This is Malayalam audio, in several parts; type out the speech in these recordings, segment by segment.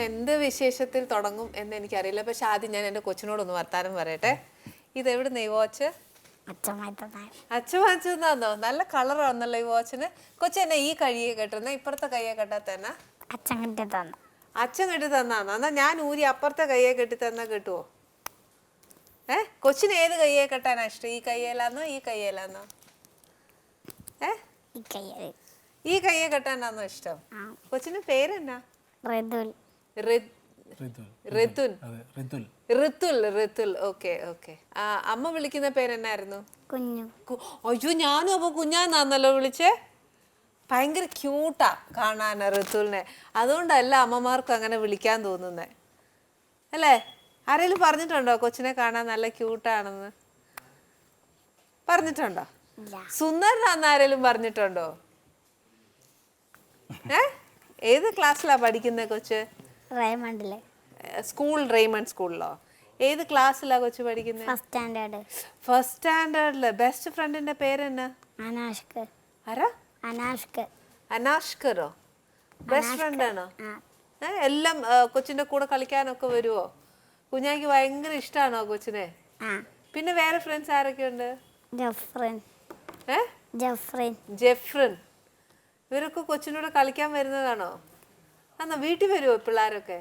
എന്ത് വിശേഷത്തിൽ തുടങ്ങും എന്ന് എനിക്കറിയില്ല. പക്ഷെ ആദ്യം ഞാൻ എന്റെ കൊച്ചിനോടൊന്ന് വർത്താനം പറയട്ടെ. ഇത് എവിടെ ഈ വാച്ച്? അച്ഛൻ വാങ്ങിച്ചതാന്നോ നല്ല കളറാന്നല്ലോ ഈ വാച്ചിന്. കൊച്ചെന്നെ ഈ കഴിയെ കെട്ടുന്ന? ഇപ്പുറത്തെ കയ്യെ കെട്ടാത്തന്നെ അച്ഛൻ കെട്ടി തന്നു അച്ഛൻ കെട്ടി തന്നാന്നോ? എന്നാ ഞാൻ ഊരി അപ്പുറത്തെ കയ്യെ കെട്ടി തന്നാ കിട്ടുവോ? ഏ? കൊച്ചിന് ഏത് കയ്യെ കെട്ടാനാ ഇഷ്ടം? ഈ കയ്യേലാന്നോ ഈ കയ്യേലാന്നോ ഏ? ഈ കയ്യെ കെട്ടാനാന്നോ ഇഷ്ടം? കൊച്ചിന് പേരെന്നാ? Rithul Rithul okay okay. അമ്മ വിളിക്കുന്ന പേരെന്നായിരുന്നു? കുഞ്ഞു. അയ്യോ ഞാനും അപ്പൊ കുഞ്ഞാന്നാന്നല്ലോ വിളിച്ചേ? ഭയങ്കര ക്യൂട്ടാ കാണാൻ ഋതുലിനെ അതുകൊണ്ടല്ല അമ്മമാർക്കും അങ്ങനെ വിളിക്കാൻ തോന്നുന്നേ. അല്ലേ? ആരെങ്കിലും പറഞ്ഞിട്ടുണ്ടോ കൊച്ചിനെ കാണാൻ നല്ല ക്യൂട്ടാണെന്ന്? പറഞ്ഞിട്ടുണ്ടോ? ഇല്ല. സുന്ദരനാന്ന് ആരെങ്കിലും പറഞ്ഞിട്ടുണ്ടോ? ഏ? ഏത് ക്ലാസ്സിലാ പഠിക്കുന്നത് കൊച്ച്? റേമണ്ടിൽ സ്കൂൾ റേമണ്ട് സ്കൂളിലോ? ഏത് ക്ലാസ്സിലാ കൊച്ചു പഠിക്കുന്നത് ഫസ്റ്റ് സ്റ്റാൻഡേർഡ് ഫസ്റ്റ് സ്റ്റാൻഡേർഡിൽ ബെസ്റ്റ് ഫ്രണ്ടിന്റെ പേരെന്നാ? അനാഷ്കർ ആരാ? അനാഷ്കർ അനാഷ്കറോ? ബെസ്റ്റ് ഫ്രണ്ട് ആണോ? എല്ലാം കൊച്ചിന്റെ കൂടെ കളിക്കാനൊക്കെ വരുവോ? കുഞ്ഞാക്ക് ഭയങ്കര ഇഷ്ടമാണോ കൊച്ചിനെ? പിന്നെ വേറെ ഫ്രണ്ട്സ് ആരൊക്കെ ഉണ്ട് ജഫ്രിൻ ജഫ്രിൻ. ജെഫ്രിൻ. ഇവരൊക്കെ കൊച്ചിനോട് കളിക്കാൻ വരുന്നതാണോ? ആന്നോ വീട്ടിൽ വരുമോ പിള്ളേരൊക്കെ?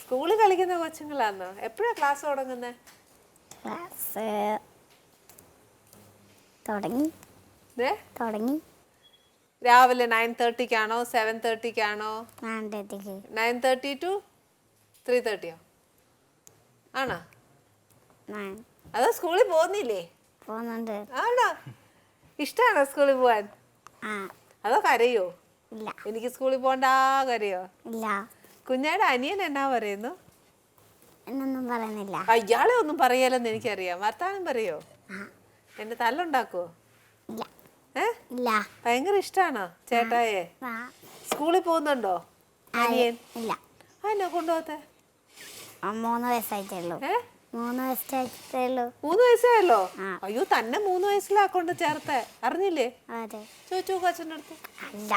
സ്കൂളിൽ കളിക്കുന്ന കൊച്ചുങ്ങളാന്നോ? എപ്പോഴാ ക്ലാസ് തുടങ്ങുന്നത് ക്ലാസ് തുടങ്ങി. തുടങ്ങി. രാവിലെ നയൻ തേർട്ടിക്കാണോ സെവൻ തേർട്ടിക്കാണോ നയൻ തേർട്ടി ടു ത്രീ തേർട്ടിയോ ആണോ? അതോ സ്കൂളിൽ പോകുന്നില്ലേ? ആണോ? ഇഷ്ടമാണോ സ്കൂളിൽ പോവാൻ? അതോ കരയോ? ഇല്ല. എനിക്ക് സ്കൂളിൽ പോകണ്ടാ കരയോ ഇല്ല. കുഞ്ഞാടെ അനിയൻ എന്നാ പറയുന്നു? എന്നൊന്നും പറയുന്നില്ല. അയാളെ ഒന്നും പറയാലെന്ന് എനിക്കറിയാം. വർത്താനം പറയോ? എന്റെ എന്നെ തല്ലുണ്ടാക്കുവോ? ഇല്ല. ഭയങ്കര ഇഷ്ടാണോ ചേട്ടായേ? സ്കൂളിൽ പോകുന്നുണ്ടോ അനിയൻ? ഇല്ല. കൊണ്ടുപോകത്തെ? മൂന്ന് വയസ്സായല്ലോ? അയ്യോ തന്നെ മൂന്ന് വയസ്സിലാ കൊണ്ട് ചേർത്തെ. അറിഞ്ഞില്ലേ? ചോദിച്ചു കൊച്ചന്റെ അടുത്ത്. അല്ല.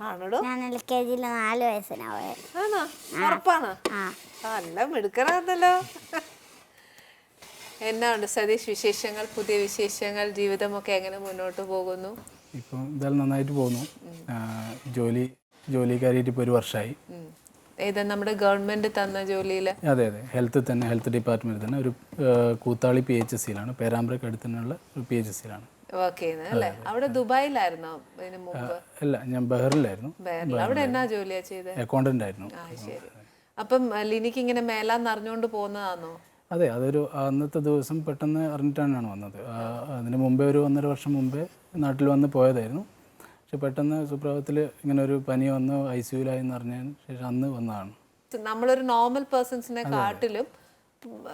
ആണോടോ? ഞാൻ എൽ കെ ജിയിൽ നാല് വയസ്സിനാ പോയത് ആണോ ഉറപ്പാണോ? ആ. നല്ല മിടുക്കനാന്നല്ലോ. എന്നാ ഉണ്ട് സതീഷ് വിശേഷങ്ങൾ പുതിയ വിശേഷങ്ങൾ ജീവിതമൊക്കെ എങ്ങനെ മുന്നോട്ട് പോകുന്നു? ഇപ്പം ഇതെല്ലാം നന്നായിട്ട് പോകുന്നു. ജോലി ജോലി കാര്യമായിട്ട് ഇപ്പോൾ ഒരു വർഷമായി ഏതാ നമ്മുടെ ഗവൺമെന്റ് തന്ന ജോലിയിൽ അതെ അതെ. ഹെൽത്ത് തന്നെ ഹെൽത്ത് ഡിപ്പാർട്ട്മെന്റ് തന്നെ. ഒരു കൂത്താളി പി എച്ച് എസ് സിയിലാണ് പേരാമ്പ്രക്ക് അടുത്തുള്ള ഒരു പി എച്ച് എസ് സിയിലാണ് വർക്ക് ചെയ്യുന്നത് അല്ലേ? അവിടെ ദുബായിലായിരുന്നോ ഇതിന് മുമ്പ്? അല്ല ഞാൻ ബഹറിലായിരുന്നു അവിടെ എന്നാ ജോലിയാ ചെയ്തത് അക്കൗണ്ടന്റ് ആയിരുന്നു. ആ ശരി. അപ്പം ലിനിക്ക് ഇങ്ങനെ മേലാന്ന് അറിഞ്ഞുകൊണ്ട് പോകുന്നതാണോ അതെ അതൊരു അന്നത്തെ ദിവസം പെട്ടെന്ന് അറിഞ്ഞിട്ടാണ് വന്നത്. അതിന് മുമ്പേ ഒരു ഒന്നര വർഷം മുമ്പേ നാട്ടിൽ വന്ന് പോയതായിരുന്നു. പക്ഷെ പെട്ടെന്ന് സുപ്രഭാതത്തിൽ ഇങ്ങനെ ഒരു പനി വന്നു ഐ സിയുലായി അറിഞ്ഞതിന് ശേഷം അന്ന് വന്നതാണ്. നമ്മളൊരു നോർമൽ പേഴ്സൺസിനെ കാട്ടിലും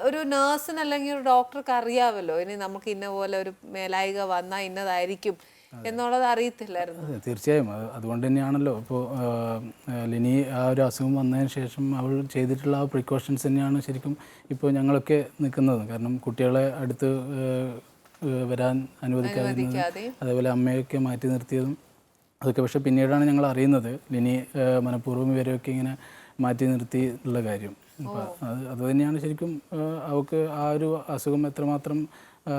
ഒരു നേഴ്സിന് അല്ലെങ്കിൽ ഒരു ഡോക്ടർക്ക് അറിയാമല്ലോ ഇനി നമുക്ക് ഇന്ന പോലെ ഒരു മേലായിക വന്നാൽ ഇന്നതായിരിക്കും എന്നുള്ളത് അറിയത്തില്ലായിരുന്നു. അതെ തീർച്ചയായും. അത് അതുകൊണ്ട് തന്നെയാണല്ലോ. ഇപ്പോൾ ലിനി ആ ഒരു അസുഖം വന്നതിന് ശേഷം അവൾ ചെയ്തിട്ടുള്ള ആ പ്രിക്കോഷൻസ് തന്നെയാണ് ശരിക്കും ഇപ്പോൾ ഞങ്ങളൊക്കെ നിൽക്കുന്നത്. കാരണം കുട്ടികളെ അടുത്ത് വരാൻ അനുവദിക്കാതിരുന്നത് അനുവദിക്കാതെയും. അതേപോലെ അമ്മയൊക്കെ മാറ്റി നിർത്തിയതും അതൊക്കെ. പക്ഷേ പിന്നീടാണ് ഞങ്ങൾ അറിയുന്നത് ലിനി മനഃപൂർവം ഇവരെയൊക്കെ ഇങ്ങനെ മാറ്റി നിർത്തി ഉള്ള കാര്യം. അത് അത് തന്നെയാണ് ശരിക്കും അവക്ക് അവൾക്ക് ആ ഒരു അസുഖം എത്രമാത്രം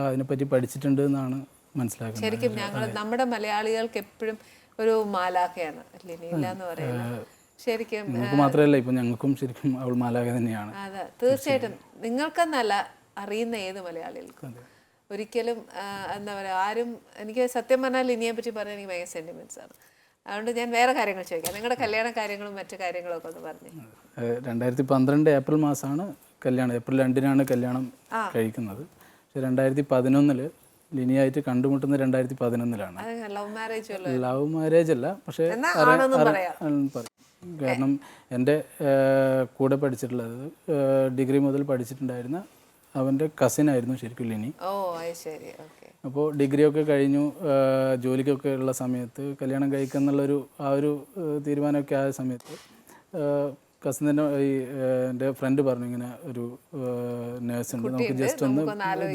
അതിനെപ്പറ്റി പഠിച്ചിട്ടുണ്ട് എന്നാണ് മനസ്സിലാക്കുന്നത്. ശരിക്കും ഞങ്ങൾ നമ്മുടെ മലയാളികൾക്ക് എപ്പോഴും ഒരു മാലാഖയാണ്. എന്ന് പറയുന്നത്. ശരിക്കും നിങ്ങൾക്ക് മാത്രമല്ല ഇപ്പം ഞങ്ങൾക്കും ശരിക്കും അവൾ മാലാഖ തന്നെയാണ്. അതെ തീർച്ചയായിട്ടും. നിങ്ങൾക്കെന്നല്ല അറിയുന്ന ഏത് മലയാളികൾക്കും. ഒരിക്കലും എന്താ പറയുക ആരും എനിക്ക് സത്യം പറഞ്ഞാൽ ഇനിയെ പറ്റി പറഞ്ഞാൽ എനിക്ക് ഭയങ്കര സെന്റിമെന്റ്സ് ആണ്. അതുകൊണ്ട് ഞാൻ വേറെ കാര്യങ്ങൾ ചോദിക്കാം. നിങ്ങളുടെ കല്യാണ കാര്യങ്ങളും മറ്റു കാര്യങ്ങളും ഒക്കെ ഒന്ന് പറഞ്ഞു. രണ്ടായിരത്തി പന്ത്രണ്ട് ഏപ്രിൽ മാസമാണ് കല്യാണം. ഏപ്രിൽ രണ്ടിനാണ് കല്യാണം കഴിക്കുന്നത്. പക്ഷെ രണ്ടായിരത്തി പതിനൊന്നിൽ ലിനിയായിട്ട് കണ്ടുമുട്ടുന്ന രണ്ടായിരത്തി പതിനൊന്നിലാണ് ലവ് മാരേജ് അല്ല പക്ഷേ. കാരണം എന്റെ കൂടെ പഠിച്ചിട്ടുള്ളത് ഡിഗ്രി മുതൽ പഠിച്ചിട്ടുണ്ടായിരുന്ന അവന്റെ കസിൻ ആയിരുന്നു ശരിക്കും ലിനി. ഓ അത് ശരി. ഓക്കെ അപ്പോൾ ഡിഗ്രിയൊക്കെ കഴിഞ്ഞു ജോലിക്കൊക്കെ ഉള്ള സമയത്ത് കല്യാണം കഴിക്കുക എന്നുള്ളൊരു ആ ഒരു തീരുമാനമൊക്കെ ആയ സമയത്ത് കസിൻ തന്നെ ഈ എന്റെ ഫ്രണ്ട് പറഞ്ഞു ഇങ്ങനെ ഒരു നേഴ്സ് ഉണ്ട്. നമുക്ക് ജസ്റ്റ് ഒന്ന്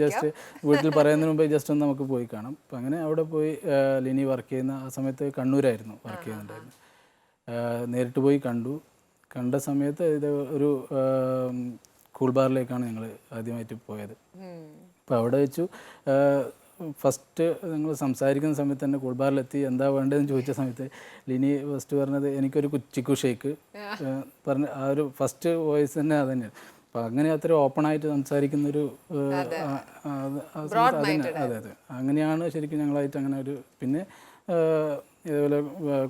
ജസ്റ്റ് വീട്ടിൽ പറയുന്നതിന് മുമ്പേ ജസ്റ്റ് ഒന്ന് നമുക്ക് പോയി കാണാം. അപ്പം അങ്ങനെ അവിടെ പോയി ലിനി വർക്ക് ചെയ്യുന്ന ആ സമയത്ത് കണ്ണൂരായിരുന്നു വർക്ക് ചെയ്യുന്നുണ്ടായിരുന്നു നേരിട്ട് പോയി കണ്ടു. കണ്ട സമയത്ത് ഇത് ഒരു കൂൾ ബാറിലേക്കാണ് ഞങ്ങൾ ആദ്യമായിട്ട് പോയത്. അപ്പോൾ അവിടെ വെച്ചു. ഫസ്റ്റ് നിങ്ങൾ സംസാരിക്കുന്ന സമയത്ത് തന്നെ കൂൾബാറിലെത്തി എന്താ വേണ്ടതെന്ന് ചോദിച്ച സമയത്ത് ലിനി ഫസ്റ്റ് പറഞ്ഞത് എനിക്കൊരു കു- ചിക്കു ഷേക്ക് പറഞ്ഞ ആ ഒരു ഫസ്റ്റ് വോയിസ് തന്നെ അത് തന്നെയാണ്. അപ്പം അങ്ങനെ അത്ര ഓപ്പണായിട്ട് സംസാരിക്കുന്നൊരു അത്. അതെ അങ്ങനെയാണ് ശരിക്കും ഞങ്ങളായിട്ട് അങ്ങനെ ഒരു പിന്നെ ഇതേപോലെ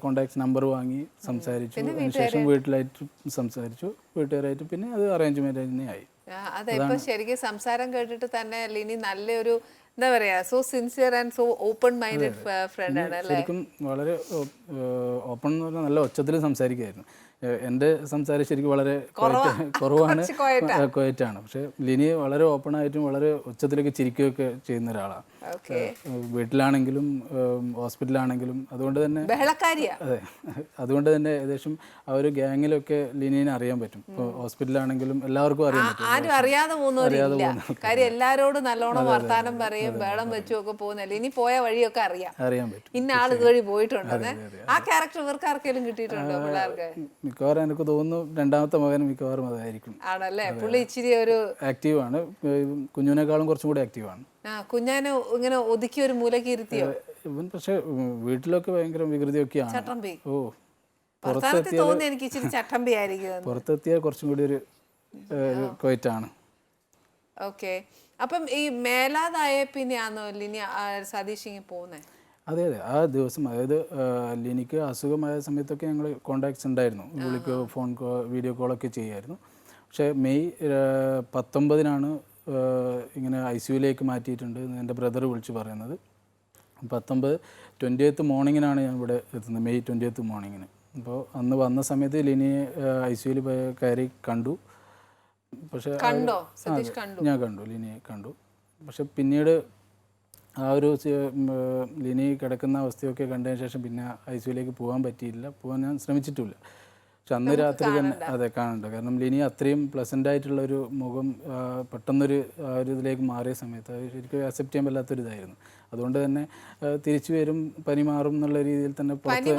കോണ്ടാക്ട് നമ്പർ വാങ്ങി സംസാരിച്ചു. അതിനുശേഷം വീട്ടിലായിട്ട് സംസാരിച്ചു. വീട്ടുകാരായിട്ട് പിന്നെ അത് അറേഞ്ച് മാരേജ് ആയി. അതെ ഇപ്പൊ ശരിക്കും സംസാരം കേട്ടിട്ട് തന്നെ ലിനി നല്ലൊരു എന്താ പറയാ so sincere and so open minded friend ആണ് ശരിക്കും വളരെ ഓപ്പൺ എന്ന് പറഞ്ഞാൽ നല്ല ഒച്ചത്തിൽ സംസാരിക്കുമായിരുന്നു എന്റെ സംസാരം ശരിക്കും വളരെ കുറവാണ്. കുറവാണ് കോയറ്റാണ് പക്ഷെ ലിനി വളരെ ഓപ്പൺ ആയിട്ടും വളരെ ഉച്ചത്തിലൊക്കെ ചിരിക്കുകയൊക്കെ ചെയ്യുന്ന ഒരാളാണ് വീട്ടിലാണെങ്കിലും ഹോസ്പിറ്റലാണെങ്കിലും അതുകൊണ്ട് തന്നെ അതെ. അതുകൊണ്ട് തന്നെ ഏകദേശം ആ ഒരു ഗ്യാങ്ങിലൊക്കെ ലിനിനെ അറിയാൻ പറ്റും. ഇപ്പോൾ ഹോസ്പിറ്റലാണെങ്കിലും എല്ലാവർക്കും അറിയാൻ പറ്റും. ആരും അറിയാതെ പോകുന്നവരില്ല കാര്യം എല്ലാരോടും നല്ലോണം വർത്താനം പറയും വേളം വെച്ചും ഒക്കെ പോകുന്നില്ല ഇനി പോയ വഴിയൊക്കെ അറിയാം. അറിയാൻ പറ്റും. ഇന്ന ആൾ ഇതുവഴി പോയിട്ടുണ്ടെന്ന്. ആ ക്യാരക്ടർ ഇവർക്ക് ആർക്കെങ്കിലും കിട്ടിയിട്ടുണ്ടോ പിള്ളേർക്ക്? മിക്കവാറും എനിക്ക് തോന്നുന്നു രണ്ടാമത്തെ മകൻ മിക്കവാറും അതായിരിക്കും. ആണല്ലേ? പുള്ളി ഇച്ചിരി ഒരു ആക്റ്റീവാണ്. കുഞ്ഞുവിനേക്കാളും കുറച്ചും കൂടി ആക്റ്റീവാണ്. കുഞ്ഞാനെ ഇങ്ങനെ ഒതുക്കി ഒരു മൂലക്ക് ഇരുത്തിയോ? ഇവൻ പക്ഷെ വീട്ടിലൊക്കെ ഭയങ്കര വികൃതിയൊക്കെയാണ്. ഓ പുറത്തെത്തിയ പുറത്തെത്തിയാൽ കുറച്ചും കൂടി ഒരു കൊയറ്റാണ്. ഓക്കെ. അപ്പം ഈ മേലാതായ പിന്നെയാണോ ലിനി ആ, സതീഷ് ഇങ്ങനെ പോകുന്നത് അതെ അതെ. ആ ദിവസം അതായത് ലിനിക്ക് അസുഖമായ സമയത്തൊക്കെ ഞങ്ങൾ കോണ്ടാക്ട്സ് ഉണ്ടായിരുന്നു. വിളിക്കോ ഫോൺ കോ വീഡിയോ കോളൊക്കെ ചെയ്യായിരുന്നു. പക്ഷേ മെയ് പത്തൊമ്പതിനാണ് ഇങ്ങനെ ഐ സിയുലേക്ക് മാറ്റിയിട്ടുണ്ട് എന്ന് എന്റെ ബ്രദർ വിളിച്ച് പറയുന്നത്. പത്തൊമ്പത് ട്വന്റി എയ്ത്ത് മോർണിങ്ങിനാണ് ഞാൻ ഇവിടെ എത്തുന്നത് മെയ് ട്വന്റി എയ്ത്ത് മോർണിങ്ങിന് അപ്പോൾ അന്ന് വന്ന സമയത്ത് ലിനിയെ ഐ സിയുയിൽ കയറി കണ്ടു. പക്ഷേ ഞാൻ കണ്ടു ലിനിയെ കണ്ടു. പക്ഷെ പിന്നീട് ആ ഒരു ലിനി കിടക്കുന്ന അവസ്ഥയൊക്കെ കണ്ടതിന് ശേഷം പിന്നെ ഐ സിയുലേക്ക് പോകാൻ പറ്റിയില്ല. പോകാൻ ഞാൻ ശ്രമിച്ചിട്ടുമില്ല പക്ഷെ അന്ന് രാത്രി തന്നെ അതെ കാണണ്ട. കാരണം ലിനി അത്രയും പ്ലസന്റ് ആയിട്ടുള്ള ഒരു മുഖം പെട്ടെന്നൊരു ആ ഒരു ഇതിലേക്ക് മാറിയ സമയത്ത് അത് ശരിക്കും അക്സെപ്റ്റ് ചെയ്യാൻ പറ്റാത്തൊരു ഇതായിരുന്നു അതുകൊണ്ട് തന്നെ തിരിച്ചു വരും പനി മാറും എന്നുള്ള രീതിയിൽ തന്നെ അതെ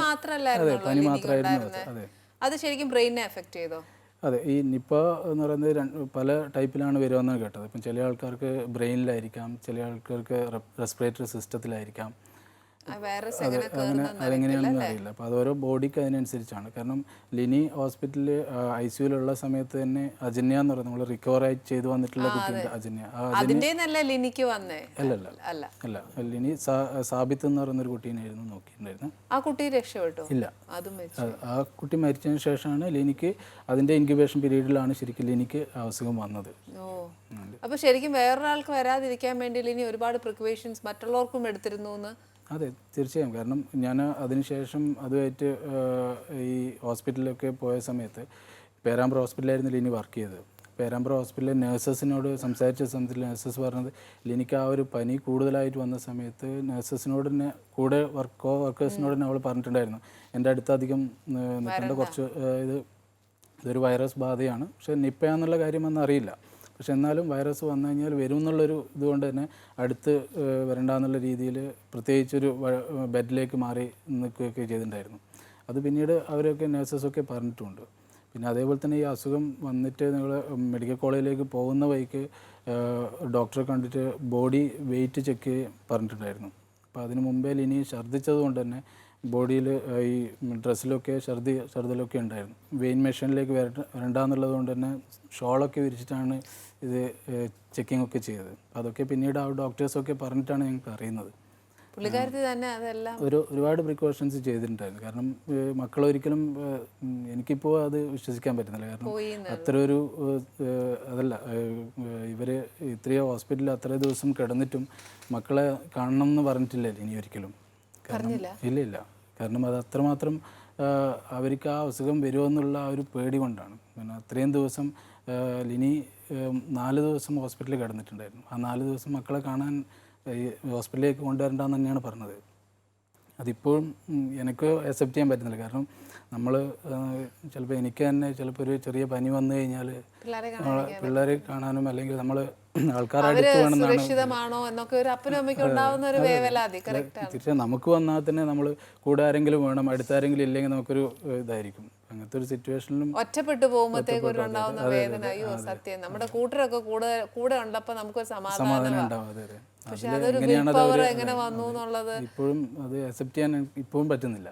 പനി മാത്രമായിരുന്നു അതെ. അത് ശരിക്കും ബ്രെയിനെ എഫക്ട് ചെയ്തോ? അതെ ഈ നിപ്പ എന്ന് പറയുന്നത് രണ്ട് പല ടൈപ്പിലാണ് വരുമെന്നാണ് കേട്ടത്. ഇപ്പം ചില ആൾക്കാർക്ക് ബ്രെയിനിലായിരിക്കാം ചില ആൾക്കാർക്ക് റെസ്പിറേറ്ററി സിസ്റ്റത്തിലായിരിക്കാം. അങ്ങനെ അതെങ്ങനെയാണെന്ന് അറിയില്ല. അപ്പോൾ അത് ഓരോ ബോഡിക്ക് അതിനനുസരിച്ചാണ്. കാരണം ലിനി ഹോസ്പിറ്റലിൽ ഐ സിയുലുള്ള സമയത്ത് തന്നെ അജന്യ എന്ന് പറയുന്നത് നമ്മൾ റിക്കവർ ആയി ചെയ്തു വന്നിട്ടുള്ള കുട്ടിയുണ്ട് അജന്യ. അല്ലല്ല. അല്ല. അല്ല. ലിനി സാബിത്ത് എന്ന് പറയുന്ന ഒരു കുട്ടീനായിരുന്നു നോക്കിയിട്ടുണ്ടായിരുന്നു. ആ കുട്ടി രക്ഷപ്പെട്ടു? ഇല്ല. ആ- കുട്ടി മരിച്ചതിന് ശേഷമാണ് ലിനിക്ക് അതിന്റെ ഇൻക്യുബേഷൻ പീരീഡിലാണ് ശരിക്കും ലിനിക്ക് അസുഖം വന്നത്. അപ്പോൾ അപ്പൊ ശരിക്കും വേറൊരാൾക്ക് വരാതിരിക്കാൻ വേണ്ടി ലിനി ഒരുപാട് പ്രിക്വേഷൻസ് മറ്റുള്ളവർക്കും എടുത്തിരുന്നു എന്ന് അതെ തീർച്ചയായും. കാരണം ഞാൻ അതിനുശേഷം അതുമായിട്ട് ഈ ഹോസ്പിറ്റലിലൊക്കെ പോയ സമയത്ത് പേരാമ്പ്ര ഹോസ്പിറ്റലായിരുന്നു ലിനി വർക്ക് ചെയ്തത്? പേരാമ്പ്ര ഹോസ്പിറ്റലിലെ നേഴ്സസിനോട് സംസാരിച്ച സമയത്ത് നേഴ്സസ് പറഞ്ഞത് ലിനിക്ക് ആ ഒരു പനി കൂടുതലായിട്ട് വന്ന സമയത്ത് നേഴ്സസിനോട് തന്നെ കൂടെ വർക്കോ വർക്കേഴ്സിനോട് തന്നെ അവൾ പറഞ്ഞിട്ടുണ്ടായിരുന്നു. എന്റെ അടുത്ത് അധികം നിൽക്കേണ്ട കുറച്ച് ഇത് ഇതൊരു വൈറസ് ബാധയാണ്. പക്ഷേ നിപ്പയാന്നുള്ള കാര്യം അന്ന് അറിയില്ല. പക്ഷെ എന്നാലും വൈറസ് വന്നു കഴിഞ്ഞാൽ വരും എന്നുള്ളൊരു ഇതുകൊണ്ട് തന്നെ അടുത്ത് വരണ്ടാന്നുള്ള രീതിയിൽ പ്രത്യേകിച്ചൊരു ബെഡിലേക്ക് മാറി നിൽക്കുകയൊക്കെ ചെയ്തിട്ടുണ്ടായിരുന്നു. അത് പിന്നീട് അവരൊക്കെ നേഴ്സസൊക്കെ പറഞ്ഞിട്ടുണ്ട്. പിന്നെ അതേപോലെ തന്നെ ഈ അസുഖം വന്നിട്ട് നിങ്ങൾ മെഡിക്കൽ കോളേജിലേക്ക് പോകുന്ന വഴിക്ക് ഡോക്ടറെ കണ്ടിട്ട് ബോഡി വെയിറ്റ് ചെക്ക് പറഞ്ഞിട്ടുണ്ടായിരുന്നു. അപ്പോൾ അതിന് മുമ്പേ ഇനി ഛർദ്ദിച്ചത് കൊണ്ട് തന്നെ ബോഡിയിൽ ഈ ഡ്രസ്സിലൊക്കെ ഛർദി ഛർദിലൊക്കെ ഉണ്ടായിരുന്നു. വെയിൻ മെഷീനിലേക്ക് വരട്ട വരണ്ടെന്നുള്ളത് കൊണ്ട് തന്നെ ഷോളൊക്കെ വിരിച്ചിട്ടാണ് ഇത് ചെക്കിംഗ് ഒക്കെ ചെയ്തത്. അതൊക്കെ പിന്നീട് ആ ഡോക്ടേഴ്സൊക്കെ പറഞ്ഞിട്ടാണ് ഞങ്ങൾക്ക് അറിയുന്നത്. പുള്ളിക്കാരത്തി തന്നെ അതെല്ലാം ഒരു ഒരുപാട് പ്രിക്കോഷൻസ് ചെയ്തിട്ടുണ്ടായിരുന്നു. കാരണം മക്കൾ ഒരിക്കലും എനിക്കിപ്പോൾ അത് വിശ്വസിക്കാൻ പറ്റുന്നില്ല. കാരണം അത്ര ഒരു അതല്ല ഇവർ ഇവർ ഇത്രയോ ഹോസ്പിറ്റലിൽ അത്ര ദിവസം കിടന്നിട്ടും മക്കളെ കാണണം എന്ന് പറഞ്ഞിട്ടില്ല ഇനി ഒരിക്കലും. ഇല്ല ഇല്ല. കാരണം അത് അത്രമാത്രം അവർക്ക് ആ അസുഖം വരുമെന്നുള്ള ആ ഒരു പേടി കൊണ്ടാണ്. പിന്നെ അത്രയും ദിവസം ലിനി നാല് ദിവസം ഹോസ്പിറ്റലിൽ കിടന്നിട്ടുണ്ടായിരുന്നു. ആ നാല് ദിവസം മക്കളെ കാണാൻ ഹോസ്പിറ്റലിലേക്ക് കൊണ്ടുവരണ്ടെന്ന് തന്നെയാണ് പറഞ്ഞത്. അതിപ്പോഴും എനിക്ക് അക്സെപ്റ്റ് ചെയ്യാൻ പറ്റുന്നില്ല. കാരണം നമ്മൾ ചിലപ്പോൾ എനിക്ക് തന്നെ ചിലപ്പോൾ ഒരു ചെറിയ പനി വന്നു കഴിഞ്ഞാൽ പിള്ളേരെ കാണാനും അല്ലെങ്കിൽ നമ്മൾ സുരക്ഷിതമാണോ എന്നൊക്കെ ഒരു അപ്പനും അമ്മയ്ക്കും ഉണ്ടാവുന്ന ഒരു വേവലാതി തീർച്ചയായും നമുക്ക് വന്നാൽ തന്നെ നമ്മൾ കൂടെ ആരെങ്കിലും വേണം അടുത്താരെങ്കിലും ഇല്ലെങ്കിൽ നമുക്കൊരു ഇതായിരിക്കും. അങ്ങനത്തെ ഒരു സിറ്റുവേഷനിലും ഒറ്റപ്പെട്ടു പോകുമ്പോഴത്തേക്ക് ഒരു ഉണ്ടാവുന്ന വേദന. അയ്യോ സത്യം. നമ്മുടെ കൂട്ടരൊക്കെ കൂടെ കൂടെ ഉള്ളപ്പോ നമുക്കൊരു സമാധാനം ഉണ്ടാവും പക്ഷെ അതൊരു എങ്ങനെ വന്നു എന്നുള്ളത് ഇപ്പോഴും അത് അക്സെപ്റ്റ് ചെയ്യാൻ ഇപ്പോഴും പറ്റുന്നില്ല.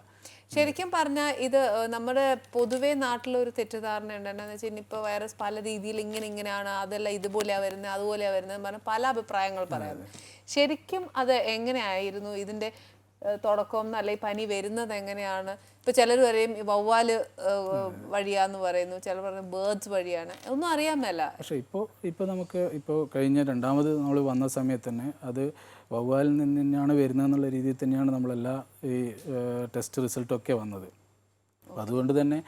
ശരിക്കും പറഞ്ഞാൽ ഇത് നമ്മുടെ പൊതുവേ നാട്ടിലൊരു തെറ്റിദ്ധാരണ ഉണ്ട് എന്താണെന്ന് വെച്ചാൽ ഇനിയിപ്പോൾ വൈറസ് പല രീതിയിൽ ഇങ്ങനെ ഇങ്ങനെയാണ് അതെല്ലാം ഇതുപോലെയാണ് വരുന്നത് അതുപോലെയാണ് വരുന്നത് പറഞ്ഞാൽ പല അഭിപ്രായങ്ങൾ പറയുന്നു ശരിക്കും അത് എങ്ങനെയായിരുന്നു? ഇതിന്റെ ഏഹ്, തുടക്കം എന്നല്ല ഈ പനി വരുന്നത് എങ്ങനെയാണ്? ഇപ്പൊ ചിലർ പറയും വവ്വാൽ വഴിയാന്ന് പറയുന്നു ചിലർ പറയും ബേർഡ്സ് വഴിയാണ്. ഒന്നും അറിയാൻ മേല. പക്ഷേ ഇപ്പോൾ ഇപ്പോൾ നമുക്ക് ഇപ്പോൾ കഴിഞ്ഞ രണ്ടാമത് നമ്മൾ വന്ന സമയത്ത് തന്നെ അത് വവ്വാലിൽ നിന്ന് തന്നെയാണ് വരുന്നതെന്നുള്ള രീതിയിൽ തന്നെയാണ് നമ്മളെല്ലാ ഈ ടെസ്റ്റ് റിസൾട്ടൊക്കെ വന്നത്. അതുകൊണ്ട് തന്നെ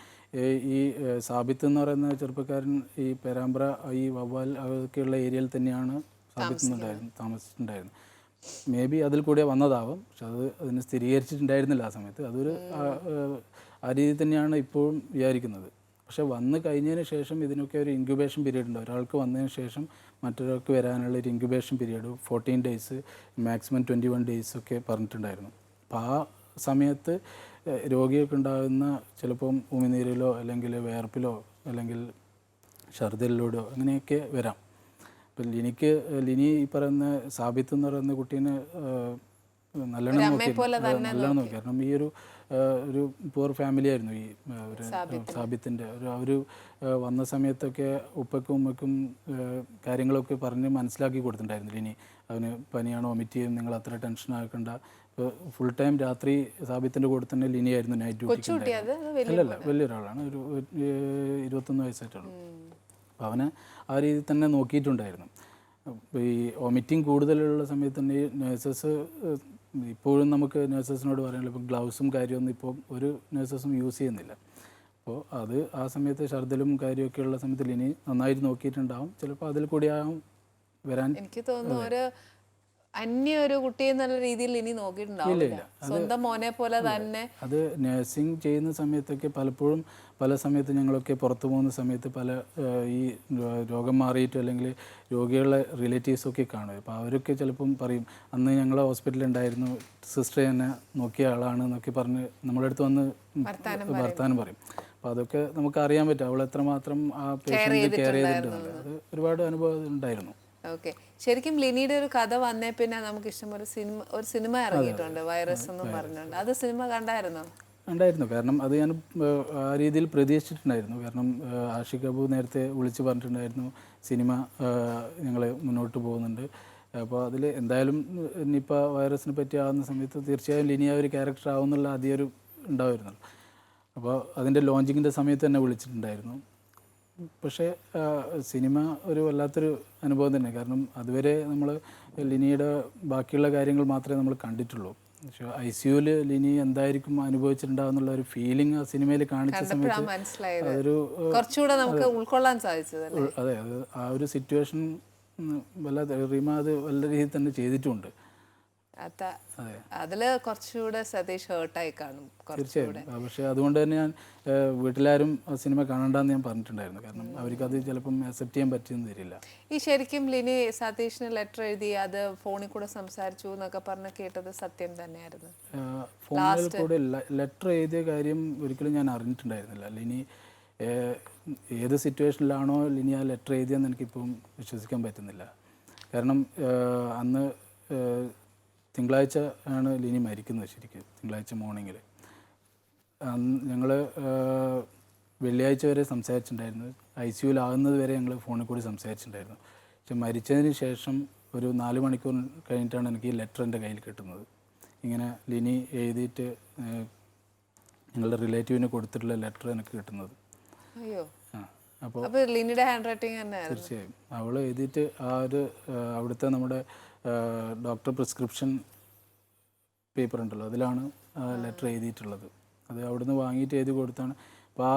ഈ സാബിത്ത് എന്ന് പറയുന്ന ചെറുപ്പക്കാരൻ ഈ പേരാമ്പ്ര ഈ വവ്വാൽ അതൊക്കെയുള്ള ഏരിയയിൽ തന്നെയാണ് സാബിത്ത് ഉണ്ടായിരുന്നത് താമസിച്ചിട്ടുണ്ടായിരുന്നു മേ ബി അതിൽ കൂടെ വന്നതാവും പക്ഷെ അത് അതിനെ സ്ഥിരീകരിച്ചിട്ടുണ്ടായിരുന്നില്ല ആ സമയത്ത്. അതൊരു ആ രീതിയിൽ തന്നെയാണ് ഇപ്പോഴും വിചാരിക്കുന്നത്. പക്ഷെ വന്നു കഴിഞ്ഞതിന് ശേഷം ഇതിനൊക്കെ ഒരു ഇൻക്യുബേഷൻ പീരീഡ് ഉണ്ട്. ഒരാൾക്ക് വന്നതിന് ശേഷം മറ്റൊരാൾക്ക് വരാനുള്ള ഒരു incubation period fourteen days maximum twenty one days ഒക്കെ പറഞ്ഞിട്ടുണ്ടായിരുന്നു. അപ്പോൾ ആ സമയത്ത് രോഗിയൊക്കെ ഉണ്ടാകുന്ന ചിലപ്പം ഉമിനീരിലോ അല്ലെങ്കിൽ വേർപ്പിലോ അല്ലെങ്കിൽ ഛർദിലൂടെയോ അങ്ങനെയൊക്കെ വരാം. അപ്പം ലിനിക്ക് ലിനി ഈ പറയുന്ന സാബിത്ത് എന്ന് പറയുന്ന കുട്ടീനെ നല്ലോണം നല്ലോണം നോക്കി. കാരണം ഈ ഒരു ഒരു പുവർ ഫാമിലി ആയിരുന്നു ഈ ഒരു സാബിത്തിന്റെ. ഒരു അവർ വന്ന സമയത്തൊക്കെ ഉപ്പക്കും ഉമ്മയ്ക്കും കാര്യങ്ങളൊക്കെ പറഞ്ഞ് മനസ്സിലാക്കി കൊടുത്തിട്ടുണ്ടായിരുന്നില്ല. ഇനി അവന് പനിയാണ് വൊമിറ്റ് ചെയ്യും നിങ്ങൾ അത്ര ടെൻഷൻ ആക്കണ്ട. ഫുൾ ടൈം രാത്രി സാബിത്തിന്റെ കൂടെ തന്നെ ലിനിയായിരുന്നു നൈറ്റ് ഡ്യൂട്ടി അല്ലല്ല വലിയൊരാളാണ് ഒരു ഇരുപത്തൊന്ന് വയസ്സായിട്ടുള്ളൂ അപ്പോൾ അവനെ ആ രീതിയിൽ തന്നെ നോക്കിയിട്ടുണ്ടായിരുന്നു. ഈ വൊമിറ്റിംഗ് കൂടുതലുള്ള സമയത്ത് തന്നെ ഈ നേഴ്സസ് ഇപ്പോഴും നമുക്ക് നേഴ്സസിനോട് പറയാനുള്ള ഇപ്പോൾ ഗ്ലൗസും കാര്യമൊന്നും ഇപ്പോൾ ഒരു നേഴ്സസും യൂസ് ചെയ്യുന്നില്ല. അപ്പോൾ അത് ആ സമയത്ത് ഛർദിലും കാര്യമൊക്കെ ഉള്ള സമയത്തിൽ ഇനി നന്നായിട്ട് നോക്കിയിട്ടുണ്ടാവും. ചിലപ്പോൾ അതിൽ കൂടിയാവും വരാൻ എനിക്ക് തോന്നുന്നു ഒരു അന്യ ഒരു കുട്ടി എന്നുള്ള രീതിയിൽ ഇനി നോക്കിയിട്ടുണ്ടാവില്ല. സ്വന്തം മോനെ പോലെ തന്നെ. അത് നഴ്സിംഗ് ചെയ്യുന്ന സമയത്തൊക്കെ പലപ്പോഴും പല സമയത്ത് ഞങ്ങളൊക്കെ പുറത്തു പോകുന്ന സമയത്ത് പല ഈ രോഗം മാറിയിട്ട് അല്ലെങ്കിൽ രോഗികളുടെ റിലേറ്റീവ്സൊക്കെ കാണും. അപ്പോൾ അവരൊക്കെ ചിലപ്പം പറയും അന്ന് ഞങ്ങൾ ഹോസ്പിറ്റലിൽ ഉണ്ടായിരുന്നു സിസ്റ്റർ തന്നെ നോക്കിയ ആളാണ് എന്നൊക്കെ പറഞ്ഞ് നമ്മുടെ അടുത്ത് വന്ന് വർത്താനം പറയും. അപ്പോൾ അതൊക്കെ നമുക്ക് അറിയാൻ പറ്റും. അവൾ എത്രമാത്രം ആ പേഷ്യന്റ് കെയർ ചെയ്തിട്ടുണ്ട് അത് ഒരുപാട് അനുഭവം ഉണ്ടായിരുന്നു. ഓക്കെ ശരിക്കും ലിനിയുടെ ഒരു കഥ വന്നേ പിന്നെ നമുക്ക് ഇഷ്ടം ഒരു സിനിമ ഒരു സിനിമ ഇറങ്ങിയിട്ടുണ്ട് വൈറസ് എന്ന് പറഞ്ഞുകൊണ്ട്. അത് സിനിമ കണ്ടായിരുന്നോ? ഉണ്ടായിരുന്നു കാരണം അത് ഞാൻ ആ രീതിയിൽ പ്രതീക്ഷിച്ചിട്ടുണ്ടായിരുന്നു. കാരണം ആഷിഖ് അബു നേരത്തെ വിളിച്ചു പറഞ്ഞിട്ടുണ്ടായിരുന്നു സിനിമ ഞങ്ങൾ മുന്നോട്ട് പോകുന്നുണ്ട്. അപ്പോൾ അതിൽ എന്തായാലും നിപ്പ വൈറസിനെ പറ്റി ആവുന്ന സമയത്ത് തീർച്ചയായും ലിനിയ ഒരു ക്യാരക്ടർ ആവുന്നുള്ള ആദ്യം ഒരു ഉണ്ടാവുമായിരുന്നല്ലോ അപ്പോൾ അതിന്റെ ലോഞ്ചിങ്ങിന്റെ സമയത്ത് തന്നെ വിളിച്ചിട്ടുണ്ടായിരുന്നു. പക്ഷേ സിനിമ ഒരു വല്ലാത്തൊരു അനുഭവം തന്നെ. കാരണം അതുവരെ നമ്മൾ ലിനിയുടെ ബാക്കിയുള്ള കാര്യങ്ങൾ മാത്രമേ നമ്മൾ കണ്ടിട്ടുള്ളൂ. പക്ഷേ ഐ സിയുവിൽ ലിനി എന്തായിരിക്കും അനുഭവിച്ചിട്ടുണ്ടാവുന്നുള്ള ഒരു ഫീലിംഗ് ആ സിനിമയിൽ കാണിച്ച സമയത്ത് അതൊരു കുറച്ചുകൂടെ നമുക്ക് ഉൾക്കൊള്ളാൻ സാധിച്ചത് അതെ അത് ആ ഒരു സിറ്റുവേഷൻ വല്ലാതെ റീമ അത് നല്ല രീതിയിൽ തന്നെ ചെയ്തിട്ടുമുണ്ട് അതിൽ കുറച്ചുകൂടെ സതീഷ് ഹേർട്ടായി കാണും തീർച്ചയായും പക്ഷേ അതുകൊണ്ട് തന്നെ ഞാൻ വീട്ടിലാരും സിനിമ കാണണ്ടെന്ന് ഞാൻ പറഞ്ഞിട്ടുണ്ടായിരുന്നു. കാരണം അവർക്ക് അത് ചിലപ്പം അക്സെപ്റ്റ് ചെയ്യാൻ പറ്റിയെന്ന് വരില്ല. ഈ ശരിക്കും ലിനി സതീഷിന് ലെറ്റർ എഴുതി അത് ഫോണിൽ കൂടെ സംസാരിച്ചു എന്നൊക്കെ പറഞ്ഞ് കേട്ടത് സത്യം തന്നെയായിരുന്നു. ഫോണിൽ കൂടെ ലെറ്റർ എഴുതിയ കാര്യം ഒരിക്കലും ഞാൻ അറിഞ്ഞിട്ടുണ്ടായിരുന്നില്ല. ലിനി ഏത് സിറ്റുവേഷനിലാണോ ലിനി ആ ലെറ്റർ എഴുതിയെന്ന് എനിക്കിപ്പം വിശ്വസിക്കാൻ പറ്റുന്നില്ല. കാരണം അന്ന് തിങ്കളാഴ്ച ആണ് ലിനി മരിക്കുന്നത് ശരിക്കും തിങ്കളാഴ്ച മോർണിംഗിൽ ഞങ്ങൾ വെള്ളിയാഴ്ച വരെ സംസാരിച്ചിട്ടുണ്ടായിരുന്നു. ഐ സിയുലാകുന്നത് വരെ ഞങ്ങൾ ഫോണിൽ കൂടി സംസാരിച്ചിട്ടുണ്ടായിരുന്നു. പക്ഷെ മരിച്ചതിന് ശേഷം ഒരു നാല് മണിക്കൂർ കഴിഞ്ഞിട്ടാണ് എനിക്ക് ഈ ലെറ്റർ എന്റെ കയ്യിൽ കിട്ടുന്നത്. ഇങ്ങനെ ലിനി എഴുതിയിട്ട് നിങ്ങളുടെ ഞങ്ങളുടെ റിലേറ്റീവിന് കൊടുത്തിട്ടുള്ള ലെറ്റർ എനിക്ക് കിട്ടുന്നത്. അപ്പോൾ ലിനിയുടെ ഹാൻഡ് റൈറ്റിംഗ് തീർച്ചയായും. അവൾ എഴുതിയിട്ട് ആ ഒരു അവിടുത്തെ നമ്മുടെ ഡോക്ടർ പ്രിസ്ക്രിപ്ഷൻ പേപ്പർ ഉണ്ടല്ലോ അതിലാണ് ലെറ്റർ എഴുതിയിട്ടുള്ളത്. അത് അവിടുന്ന് വാങ്ങിയിട്ട് എഴുതി കൊടുത്താണ്. അപ്പോൾ ആ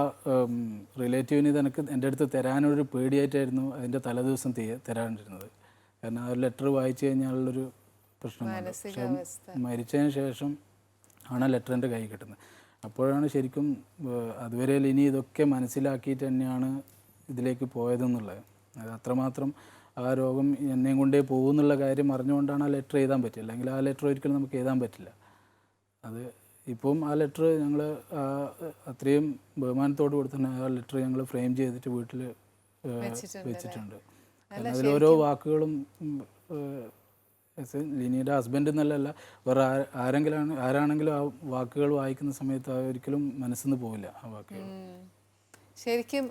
റിലേറ്റീവിന് ഇത് എനിക്ക് എന്റെ അടുത്ത് തരാനൊരു പേടിയായിട്ടായിരുന്നു അതിന്റെ തലേദിവസം തരാണ്ടിരുന്നത് കാരണം ആ ലെറ്റർ വായിച്ചു കഴിഞ്ഞാലുള്ളൊരു പ്രശ്നമാണ്. പക്ഷേ മരിച്ചതിന് ശേഷം ആണ് ലെറ്റർ എന്റെ കൈ കിട്ടുന്നത്. അപ്പോഴാണ് ശരിക്കും അതുവരെ ഇനി ഇതൊക്കെ മനസ്സിലാക്കിയിട്ട് തന്നെയാണ് ഇതിലേക്ക് പോയതെന്നുള്ളത്. അത് അത്രമാത്രം ആ രോഗം എന്നെയും കൊണ്ടേ പോകുന്നുള്ള കാര്യം അറിഞ്ഞുകൊണ്ടാണ് ആ ലെറ്റർ എഴുതാൻ പറ്റില്ല അല്ലെങ്കിൽ ആ ലെറ്റർ ഒരിക്കലും നമുക്ക് എഴുതാൻ പറ്റില്ല. അത് ഇപ്പം ആ ലെറ്റർ ഞങ്ങൾ അത്രയും ബഹുമാനത്തോട് കൂടി തന്നെ ആ ലെറ്റർ ഞങ്ങൾ ഫ്രെയിം ചെയ്തിട്ട് വീട്ടിൽ വെച്ചിട്ടുണ്ട് അതിലോരോ അതിൽ ഓരോ വാക്കുകളും ലിനിയുടെ ഹസ്ബൻഡ് എന്നല്ലല്ല വേറെ ആരെങ്കിലും ആരാണെങ്കിലും ആ വാക്കുകൾ വായിക്കുന്ന സമയത്ത് ഒരിക്കലും ഒരിക്കലും മനസ്സിന്ന് പോവില്ല ആ വാക്കുകൾ. ശരിക്കും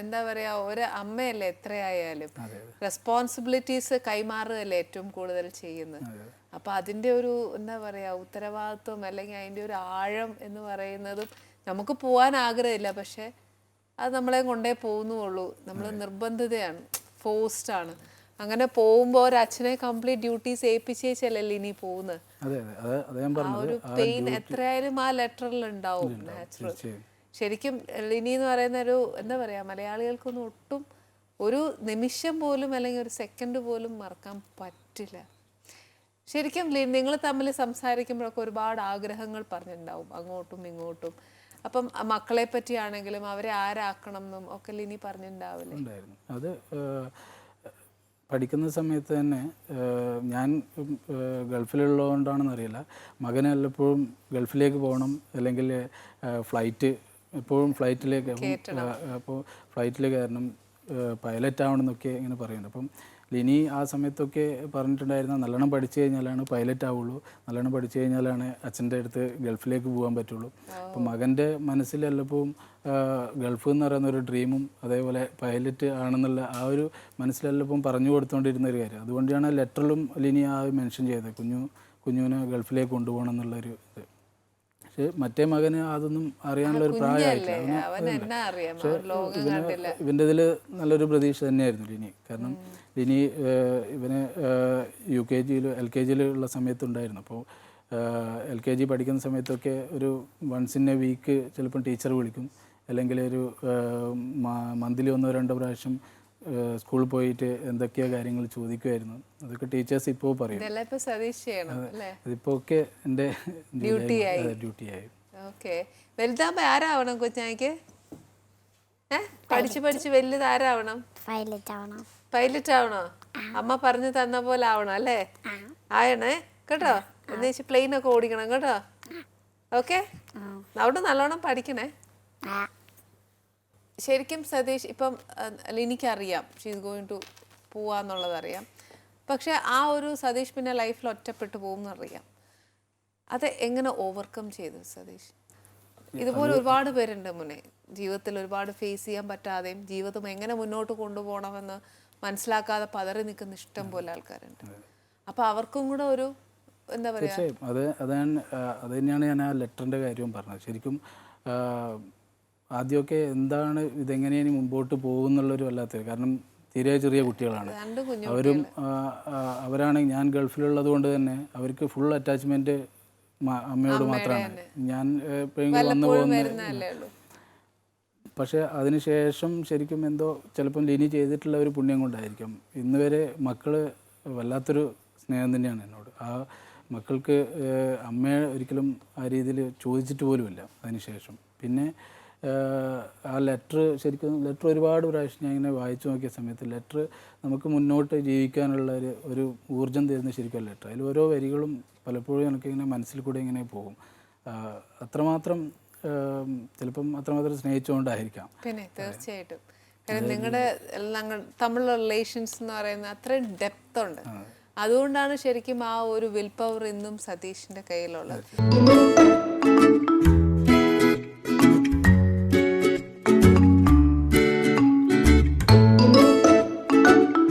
എന്താ പറയാ ഒരു അമ്മയല്ലേ എത്രയായാലും. റെസ്പോൺസിബിലിറ്റീസ് കൈമാറുകയല്ലേ ഏറ്റവും കൂടുതൽ ചെയ്യുന്നത്. അപ്പൊ അതിന്റെ ഒരു എന്താ പറയാ ഉത്തരവാദിത്വം അല്ലെങ്കിൽ അതിന്റെ ഒരു ആഴം എന്ന് പറയുന്നതും നമുക്ക് പോവാൻ ആഗ്രഹമില്ല. പക്ഷെ അത് നമ്മളെ കൊണ്ടേ പോകുന്നുള്ളൂ. നമ്മൾ നിർബന്ധിതയാണ് ഫോഴ്സ്ഡ് ആണ്. അങ്ങനെ പോകുമ്പോൾ ഒരു അച്ഛനെ കംപ്ലീറ്റ് ഡ്യൂട്ടീസ് ഏൽപ്പിച്ചേച്ചല്ലേ ഇനി പോകുന്നത്? ആ ഒരു പെയിൻ എത്രയായാലും ആ ലെറ്ററിൽ ഉണ്ടാവും നാച്ചുറൽ ശരിക്കും ലിനി എന്ന് പറയുന്ന ഒരു എന്താ പറയുക മലയാളികൾക്കൊന്നും ഒട്ടും ഒരു നിമിഷം പോലും അല്ലെങ്കിൽ ഒരു സെക്കൻഡ് പോലും മറക്കാൻ പറ്റില്ല. ശരിക്കും ലിനി നിങ്ങൾ തമ്മിൽ സംസാരിക്കുമ്പോഴൊക്കെ ഒരുപാട് ആഗ്രഹങ്ങൾ പറഞ്ഞിട്ടുണ്ടാവും അങ്ങോട്ടും ഇങ്ങോട്ടും. അപ്പം മക്കളെ പറ്റിയാണെങ്കിലും അവരെ ആരാക്കണം എന്നും ഒക്കെ ലിനി പറഞ്ഞിട്ടുണ്ടാവില്ലേ? ഉണ്ടായിരുന്നു. അത് പഠിക്കുന്ന സമയത്ത് തന്നെ ഞാൻ ഗൾഫിലുള്ളതുകൊണ്ടാണെന്നറിയില്ല. മകന് വല്ലപ്പോഴും ഗൾഫിലേക്ക് പോകണം അല്ലെങ്കിൽ ഫ്ലൈറ്റ് എപ്പോഴും ഫ്ലൈറ്റിലേക്ക് അപ്പോൾ ഫ്ലൈറ്റിൽ കയറണം പൈലറ്റ് ആവണം എന്നൊക്കെ ഇങ്ങനെ പറയുന്നുണ്ട്. അപ്പം ലിനി ആ സമയത്തൊക്കെ പറഞ്ഞിട്ടുണ്ടായിരുന്ന നല്ലോണം പഠിച്ചു കഴിഞ്ഞാലാണ് പൈലറ്റ് ആവുള്ളൂ. നല്ലോണം പഠിച്ചു കഴിഞ്ഞാലാണ് അച്ഛന്റെ അടുത്ത് ഗൾഫിലേക്ക് പോകാൻ പറ്റുള്ളൂ. അപ്പം മകന്റെ മനസ്സിൽ എല്ലപ്പോഴും ഗൾഫ് എന്ന് പറയുന്ന ഒരു ഡ്രീമും അതേപോലെ പൈലറ്റ് ആണെന്നുള്ള ആ ഒരു മനസ്സിലെല്ലപ്പം പറഞ്ഞു കൊടുത്തുകൊണ്ടിരുന്ന ഒരു കാര്യം. അതുകൊണ്ടാണ് ലെറ്ററിലും ലിനി ആ മെൻഷൻ ചെയ്തത്. കുഞ്ഞു കുഞ്ഞുവിനെ ഗൾഫിലേക്ക് കൊണ്ടുപോകണം എന്നുള്ളൊരു ഇത്. പക്ഷേ മറ്റേ മകന് അതൊന്നും അറിയാനുള്ള ഒരു പ്രായമായിട്ടില്ല. ഇവന്റെ ഇതിൽ നല്ലൊരു പ്രതീക്ഷ തന്നെയായിരുന്നു ലിനി. കാരണം ലിനി ഇവന് യു കെ ജിയിൽ എൽ കെ ജിയിൽ ഉള്ള സമയത്തുണ്ടായിരുന്നു. അപ്പോൾ എൽ കെ ജി പഠിക്കുന്ന സമയത്തൊക്കെ ഒരു വൺസ് ഇൻ എ വീക്ക് ചിലപ്പം ടീച്ചർ വിളിക്കും. അല്ലെങ്കിൽ ഒരു മന്തിലി ഒന്നോ രണ്ടോ പ്രാവശ്യം സ്കൂളിൽ പോയിട്ട് എന്തൊക്കെയോ കാര്യങ്ങൾ ചോദിക്കുമായിരുന്നു അതൊക്കെ ടീച്ചേഴ്സ് ഇപ്പോൾ പറയും. ഇതിപ്പോ ഒക്കെ എന്റെ ഡ്യൂട്ടിയായി ആയി. ഡ്യൂട്ടി ആയി. ഓക്കെ. വലുതാകുമ്പോ ആരാവണം കൊച്ചായിക്ക്? പഠിച്ച് പഠിച്ച് വലുത് ആരാവണം? പൈലറ്റ് ആവണം അമ്മ പറഞ്ഞു തന്ന പോലെ ആവണം അല്ലേ? ആയണേ കേട്ടോ? എന്ന് വെച്ച് പ്ലെയിൻ ഒക്കെ ഓടിക്കണം കേട്ടോ? ഓക്കെ? അവിടെ നല്ലോണം പഠിക്കണേ. ശരിക്കും സതീഷ് ഇപ്പം എനിക്കറിയാം ഷീസ് ഗോയിങ് ടു പോവാന്നുള്ളത് അറിയാം പക്ഷെ ആ ഒരു സതീഷ് പിന്നെ ലൈഫിൽ ഒറ്റപ്പെട്ടു പോകും എന്നറിയാം അത് എങ്ങനെ ഓവർകം ചെയ്തു സതീഷ്? ഇതുപോലെ ഒരുപാട് പേരുണ്ട് മുന്നേ. ജീവിതത്തിൽ ഒരുപാട് ഫേസ് ചെയ്യാൻ പറ്റാതെയും ജീവിതം എങ്ങനെ മുന്നോട്ട് കൊണ്ടുപോകണമെന്ന് മനസ്സിലാക്കാതെ പതറി നിൽക്കുന്ന ഇഷ്ടം പോലെ ആൾക്കാരുണ്ട്. അപ്പൊ അവർക്കും കൂടെ ഒരു എന്താ പറയുക തീർച്ചയായും. അത് അതാണ് അത് തന്നെയാണ് ഞാൻ ആ ലെറ്ററിന്റെ കാര്യവും പറഞ്ഞത്. ശരിക്കും ആദ്യമൊക്കെ എന്താണ് ഇതെങ്ങനെയാണ് മുമ്പോട്ട് പോകുന്നുള്ളൊരു വല്ലാത്ത കാരണം തീരെ ചെറിയ കുട്ടികളാണ്. അവരും അവരാണെങ്കിൽ ഞാൻ ഗൾഫിലുള്ളത് കൊണ്ട് തന്നെ അവർക്ക് ഫുൾ അറ്റാച്ച്മെന്റ് അമ്മയോട് മാത്രമാണ് ഞാൻ എപ്പോഴെങ്കിലും വന്നു പോകുന്ന പക്ഷേ അതിനുശേഷം ശരിക്കും എന്തോ ചിലപ്പം ലിനി ചെയ്തിട്ടുള്ള ഒരു പുണ്യം കൊണ്ടായിരിക്കും. ഇന്ന് വരെ മക്കൾ വല്ലാത്തൊരു സ്നേഹം തന്നെയാണ് എന്നോട്. ആ മക്കൾക്ക് അമ്മയെ ഒരിക്കലും ആ രീതിയിൽ ചോദിച്ചിട്ട് പോലുമില്ല അതിനുശേഷം പിന്നെ ആ ലെറ്റർ ശരിക്കും ലെറ്റർ ഒരുപാട് പ്രാവശ്യം ഞാൻ ഇങ്ങനെ വായിച്ചു നോക്കിയ സമയത്ത് ലെറ്റർ നമുക്ക് മുന്നോട്ട് ജീവിക്കാനുള്ള ഒരു ഒരു ഊർജം തരുന്ന ശരിക്കും ലെറ്റർ. അതിൽ ഓരോ വരികളും പലപ്പോഴും എനിക്കിങ്ങനെ മനസ്സിൽ കൂടെ ഇങ്ങനെ പോകും. അത്രമാത്രം ചിലപ്പം അത്രമാത്രം സ്നേഹിച്ചുകൊണ്ടായിരിക്കാം. പിന്നെ തീർച്ചയായിട്ടും. കാരണം നിങ്ങളുടെ തമ്മിലുള്ള റിലേഷൻസ് എന്ന് പറയുന്ന അത്രയും ഡെപ്ത് ഉണ്ട്. അതുകൊണ്ടാണ് ശരിക്കും ആ ഒരു വിൽ പവർ ഇന്നും സതീഷിന്റെ കയ്യിലുള്ളത്.